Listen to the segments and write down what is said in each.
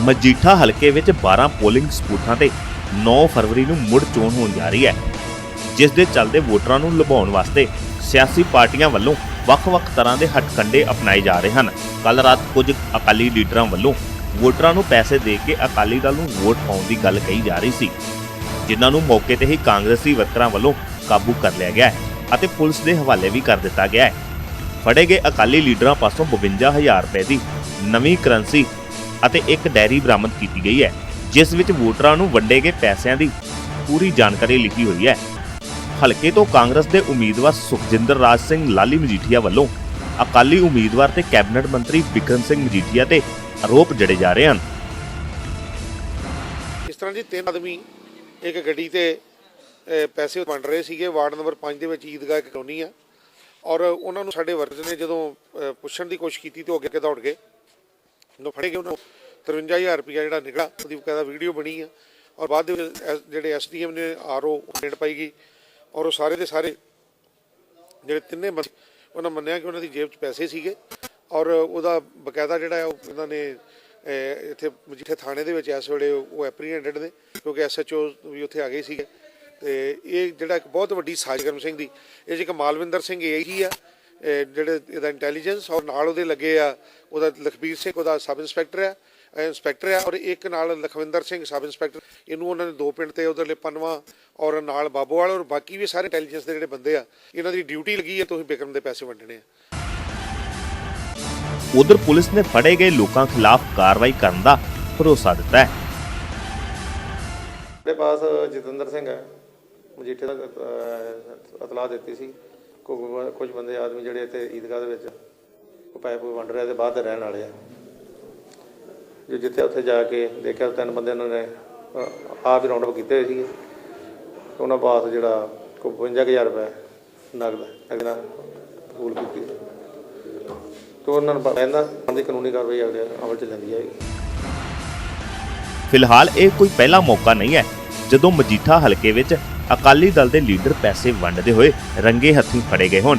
ਮਜੀਠਾ ਹਲਕੇ ਵਿੱਚ 12 ਪੋਲਿੰਗ ਸਬੂਥਾਂ ਤੇ 9 ਫਰਵਰੀ ਨੂੰ ਮੁੜ ਚੋਣ ਹੋਣ ਜਾ ਰਹੀ ਹੈ, ਜਿਸ ਦੇ ਚੱਲਦੇ ਵੋਟਰਾਂ ਨੂੰ ਲੁਭਾਉਣ ਵਾਸਤੇ ਸਿਆਸੀ ਪਾਰਟੀਆਂ ਵੱਲੋਂ ਵੱਖ-ਵੱਖ ਤਰ੍ਹਾਂ ਦੇ ਹਟਕੰਡੇ ਅਪਣਾਏ ਜਾ ਰਹੇ ਹਨ। ਕੱਲ ਰਾਤ ਕੁਝ ਅਕਾਲੀ ਲੀਡਰਾਂ ਵੱਲੋਂ ਵੋਟਰਾਂ ਨੂੰ ਪੈਸੇ ਦੇ ਕੇ ਅਕਾਲੀ ਦਲ ਨੂੰ ਵੋਟ ਪਾਉਣ ਦੀ ਗੱਲ ਕਹੀ ਜਾ ਰਹੀ ਸੀ, ਜਿਨ੍ਹਾਂ ਨੂੰ ਮੌਕੇ ਤੇ ਹੀ ਕਾਂਗਰਸੀ ਵਰਕਰਾਂ ਵੱਲੋਂ ਕਾਬੂ ਕਰ ਲਿਆ ਗਿਆ ਹੈ ਅਤੇ ਪੁਲਿਸ ਦੇ ਹਵਾਲੇ ਵੀ ਕਰ ਦਿੱਤਾ ਗਿਆ ਹੈ। ਫੜੇ ਗਏ ਅਕਾਲੀ ਲੀਡਰਾਂ ਪਾਸੋਂ 52000 ਰੁਪਏ ਦੀ ਨਵੀਂ ਕਰੰਸੀ ਅਤੇ ਇੱਕ ਡੈਰੀ ਬਰਾਮਦ ਕੀਤੀ ਗਈ ਹੈ, ਜਿਸ ਵਿੱਚ ਵੋਟਰਾਂ ਨੂੰ ਵੰਡੇ ਗਏ ਪੈਸਿਆਂ ਦੀ ਪੂਰੀ ਜਾਣਕਾਰੀ ਲਿਖੀ ਹੋਈ ਹੈ। ਹਲਕੇ ਤੋਂ ਕਾਂਗਰਸ ਦੇ ਉਮੀਦਵਾਰ ਸੁਖਜਿੰਦਰ ਰਾਜ ਸਿੰਘ ਲਾਲੀ ਮਜੀਠੀਆ ਵੱਲੋਂ ਅਕਾਲੀ ਉਮੀਦਵਾਰ ਤੇ ਕੈਬਨਿਟ ਮੰਤਰੀ ਵਿਕਰਮ ਸਿੰਘ ਮਜੀਠੀਆ ਤੇ ਆਰੋਪ ਜੜੇ ਜਾ ਰਹੇ ਹਨ। ਇਸ ਤਰ੍ਹਾਂ ਜੀ ਤਿੰਨ ਆਦਮੀ ਇੱਕ ਗੱਡੀ ਤੇ ਪੈਸੇ ਵੰਡ ਰਹੇ ਸੀਗੇ। ਵਾਰਡ ਨੰਬਰ 5 ਦੇ ਵਿੱਚ ਈਦਗਾਹ ਇੱਕ ਕਲੋਨੀ ਆ। ਔਰ ਉਹਨਾਂ ਨੂੰ ਸਾਡੇ ਵਰਕਰ ਨੇ ਜਦੋਂ ਪੁੱਛਣ ਦੀ ਕੋਸ਼ਿਸ਼ ਕੀਤੀ ਤੇ ਉਹ ਅੱਗੇ ਦੌੜ ਗਏ। ਜਦੋਂ ਫੜੇ ਗਏ ਉਹਨਾਂ ਨੂੰ 53000 ਰੁਪਇਆ ਜਿਹੜਾ ਨਿਕਲਾ ਉਹਦੀ ਬਕਾਇਦਾ ਵੀਡੀਓ ਬਣੀ ਆ, ਔਰ ਬਾਅਦ ਦੇ ਵਿੱਚ ਐਸ- ਜਿਹੜੇ ਐਸਡੀਐਮ ਨੇ ਆਰਓ ਕੰਪਲੇਂਟ ਪਾਈ ਗਈ, ਔਰ ਉਹ ਸਾਰੇ ਦੇ ਸਾਰੇ ਜਿਹੜੇ ਤਿੰਨੇ ਬੰਦੇ, ਉਹਨਾਂ ਮੰਨਿਆ ਕਿ ਉਹਨਾਂ ਦੀ ਜੇਬ 'ਚ ਪੈਸੇ ਸੀਗੇ, ਔਰ ਉਹਦਾ ਬਕਾਇਦਾ ਜਿਹੜਾ ਉਹ ਇਹਨਾਂ ਨੇ ਇੱਥੇ ਮਜੀਠੇ ਥਾਣੇ ਦੇ ਵਿੱਚ ਇਸ ਵੇਲੇ ਉਹ ਐਪਰੀਹੈਂਡਡ ਨੇ, ਕਿਉਂਕਿ ਐਸਐਚਓ ਵੀ ਉੱਥੇ ਆ ਗਏ ਸੀਗੇ, ਤੇ ਇਹ ਜਿਹੜਾ ਇੱਕ ਬਹੁਤ ਵੱਡੀ ਸਾਜਗਰਮ ਸਿੰਘ ਦੀ, ਇਹ 'ਚ ਮਾਲਵਿੰਦਰ ਸਿੰਘ ਇਹੀ ਆ ਜਿਹੜੇ ਇਹਦਾ ਇੰਟੈਲੀਜੈਂਸ ਔਰ ਨਾਲ ਉਹਦੇ ਲੱਗੇ ਆ। ਉਹਦਾ ਲਖਬੀਰ ਸਿੰਘ ਉਹਦਾ ਸਬ ਇੰਸਪੈਕਟਰ ਆ। ਇੰਸਪੈਕਟਰ ਆ ਔਰ ਇੱਕ ਨਾਲ ਲਖਵਿੰਦਰ ਸਿੰਘ ਸਬ ਇੰਸਪੈਕਟਰ। ਇਹਨੂੰ ਉਹਨਾਂ ਨੇ ਦੋ ਪਿੰਡ ਤੇ ਉਧਰਲੇ ਪਨਵਾ ਔਰ ਨਾਲ ਬਾਬੋਵਾਲ ਔਰ ਬਾਕੀ ਵੀ ਸਾਰੇ ਇੰਟੈਲੀਜੈਂਸ ਦੇ ਜਿਹੜੇ ਬੰਦੇ ਆ ਇਹਨਾਂ ਦੀ ਡਿਊਟੀ ਲੱਗੀ ਹੈ ਤੁਸੀਂ ਬਿਕਰਮ ਦੇ ਪੈਸੇ ਵੰਡਣੇ ਆ। ਉਧਰ ਪੁਲਿਸ ਨੇ ਫੜੇ ਗਏ ਲੋਕਾਂ ਖਿਲਾਫ ਕਾਰਵਾਈ ਕਰਨ ਦਾ ਭਰੋਸਾ ਦਿੱਤਾ ਹੈ। ਮੇਰੇ ਪਾਸ ਜਤਿੰਦਰ ਸਿੰਘ ਹੈ ਮਜੀਠੇ ਦਾ ਅਹ, ਇਤਲਾਹ ਦਿੱਤੀ ਸੀ। ਕੁਝ ਬੰਦੇ ਆਦਮੀ ਜਿਹੜੇ ਇੱਥੇ ਈਦਗਾਹ ਦੇ ਵਿੱਚ ਉਹ ਪੈਪ ਵੰਡ ਰਹੇ ਤੇ ਬਾਹਰ ਦੇ ਰਹਿਣ ਵਾਲੇ ਆ। ਜੋ ਜਿੱਥੇ ਉੱਥੇ ਜਾ ਕੇ ਦੇਖਿਆ ਤਿੰਨ ਬੰਦੇ ਉਹਨਾਂ ਨੇ ਆਪ ਹੀ ਰਾਉਂਡ ਅਪ ਕੀਤੇ ਹੋਏ ਸੀਗੇ। ਉਹਨਾਂ ਬਾਅਦ ਜਿਹੜਾ ਕੋਈ 52000 ਰੁਪਏ ਨਗਦ ਨਗਦ ਨਾਲ ਕੀਤੀ। ਤੇ ਉਹਨਾਂ ਨੂੰ ਕਹਿੰਦਾ ਦੀ ਕਾਨੂੰਨੀ ਕਾਰਵਾਈ ਅਗਲੇ ਅਮਲ ਚ ਲੈਂਦੀ ਹੈ ਫਿਲਹਾਲ ਇਹ ਕੋਈ ਪਹਿਲਾ ਮੌਕਾ ਨਹੀਂ ਹੈ। ਜਦੋਂ ਮਜੀਠਾ ਹਲਕੇ ਵਿੱਚ ਅਕਾਲੀ ਦਲ ਦੇ ਲੀਡਰ ਪੈਸੇ ਵੰਡਦੇ ਹੋਏ ਰੰਗੇ ਹੱਥੀਂ ਫੜੇ ਗਏ ਹੋਣ।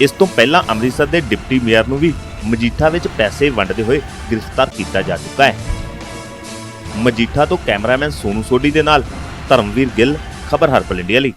ਇਸ ਤੋਂ ਪਹਿਲਾਂ ਅੰਮ੍ਰਿਤਸਰ ਦੇ ਡਿਪਟੀ ਮੇਅਰ ਨੂੰ ਵੀ ਮਜੀਠਾ ਵਿੱਚ ਪੈਸੇ ਵੰਡਦੇ ਹੋਏ ਗ੍ਰਿਫਤਾਰ ਕੀਤਾ ਜਾ ਚੁੱਕਾ ਹੈ। ਮਜੀਠਾ ਤੋਂ ਕੈਮਰਾਮੈਨ ਸੋਨੂ ਸੋਢੀ ਦੇ ਨਾਲ ਧਰਮਵੀਰ ਗਿੱਲ, ਖਬਰ ਹਰਪਲ ਇੰਡੀਆ ਲਈ।